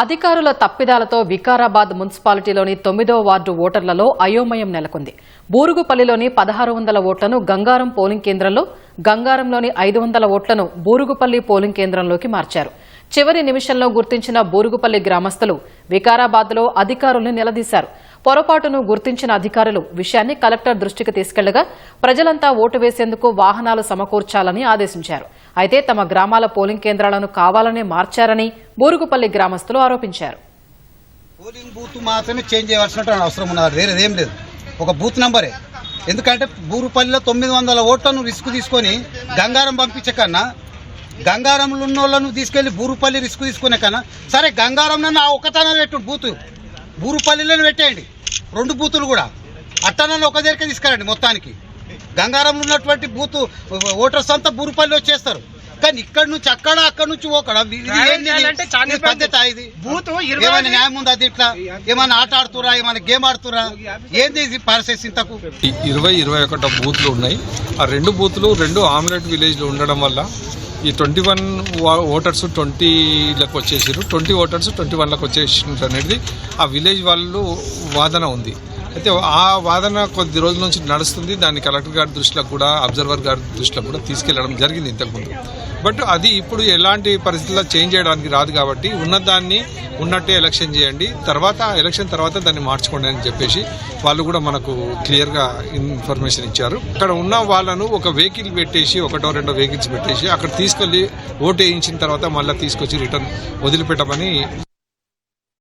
అధికారుల తప్పిదాలతో వికారాబాద్ మున్సిపాలిటీలోని తొమ్మిదో వార్డు ఓటర్లలో అయోమయం నెలకొంది. బూరుగుపల్లిలోని పదహారు వందల ఓట్లను గంగారం పోలింగ్ కేంద్రంలో గంగారంలోని ఐదు వందల ఓట్లను బూరుగుపల్లి పోలింగ్ కేంద్రంలోకి మార్చారు. చివరి నిమిషంలో గుర్తించిన బూరుగుపల్లి గ్రామస్తులు వికారాబాద్లో అధికారులను నిలదీశారు. పొరపాటును గుర్తించిన అధికారులు విషయాన్ని కలెక్టర్ దృష్టికి తీసుకెళ్ళగా ప్రజలంతా ఓటు వేసేందుకు వాహనాలు సమకూర్చాలని ఆదేశించారు. అయితే తమ గ్రామాల పోలింగ్ కేంద్రాలను కావాలనే మార్చారని బోరుగుపల్లి గ్రామస్తులు ఆరోపించారు. పోలింగ్ బూత్ మాత్రమే చేంజ్ చేయవలసినటువంటి అవసరం ఉన్నది. వేరేది ఏం లేదు. ఒక బూత్ నంబరే. ఎందుకంటే బూరుపల్లిలో తొమ్మిది వందల ఓట్లను రిస్క్ తీసుకొని గంగారం పంపించే కన్నా గంగారంలో ఉన్న వాళ్ళను తీసుకెళ్ళి బూరుపల్లి రిస్క్ తీసుకునే కన్నా సరే గంగారంలో ఆ ఒకతనం పెట్టు బూత్. బూరుపల్లిలోనే పెట్టేయండి. రెండు బూతులు కూడా. అట్టనని ఒక దగ్గరికి తీసుకురండి మొత్తానికి. గంగారంలో ఉన్నటువంటి బూత్ ఓటర్స్ అంతా బూరుపల్లి వచ్చేస్తారు. కానీ ఇక్కడ నుంచి అక్కడ అక్కడ నుంచి ఇది? ఇరవై ఏమైనా న్యాయం ఉందా దీంట్లో ఏమైనా ఆట ఆడుతురా ఏమైనా గేమ్ ఆడుతురా ఏంది ఇది పారసేస్ ఇంతకు? ఇరవై ఇరవై ఒకట బూత్లు ఉన్నాయి. ఆ రెండు బూత్లు రెండు ఆమ్లెట్ విలేజ్లో ఉండడం వల్ల ఈ ట్వంటీ వన్ ఓటర్స్ ట్వంటీలకు వచ్చేసారు ట్వంటీ ఓటర్స్ ట్వంటీ వన్లకు వచ్చేసిండ్రు అనేది ఆ విలేజ్ వాళ్ళు వాదన ఉంది. అయితే ఆ వాదన కొద్ది రోజుల నుంచి నడుస్తుంది. దాన్ని కలెక్టర్ గారి దృష్టిలో కూడా అబ్జర్వర్ గారి దృష్టిలో కూడా తీసుకెళ్ళడం జరిగింది ఇంతకుముందు. బట్ అది ఇప్పుడు ఎలాంటి పరిస్థితుల్లో చేంజ్ చేయడానికి రాదు కాబట్టి ఉన్నదాన్ని ఉన్నట్టే ఎలక్షన్ చేయండి. తర్వాత ఎలక్షన్ తర్వాత దాన్ని మార్చుకోండి అని చెప్పేసి వాళ్ళు కూడా మనకు క్లియర్గా ఇన్ఫర్మేషన్ ఇచ్చారు. అక్కడ ఉన్న వాళ్ళను ఒక వెహికల్ పెట్టేసి ఒకటో రెండో వెహికల్స్ పెట్టేసి అక్కడ తీసుకెళ్ళి ఓటు వేయించిన తర్వాత మళ్ళీ తీసుకొచ్చి రిటర్న్ వదిలిపెట్టమని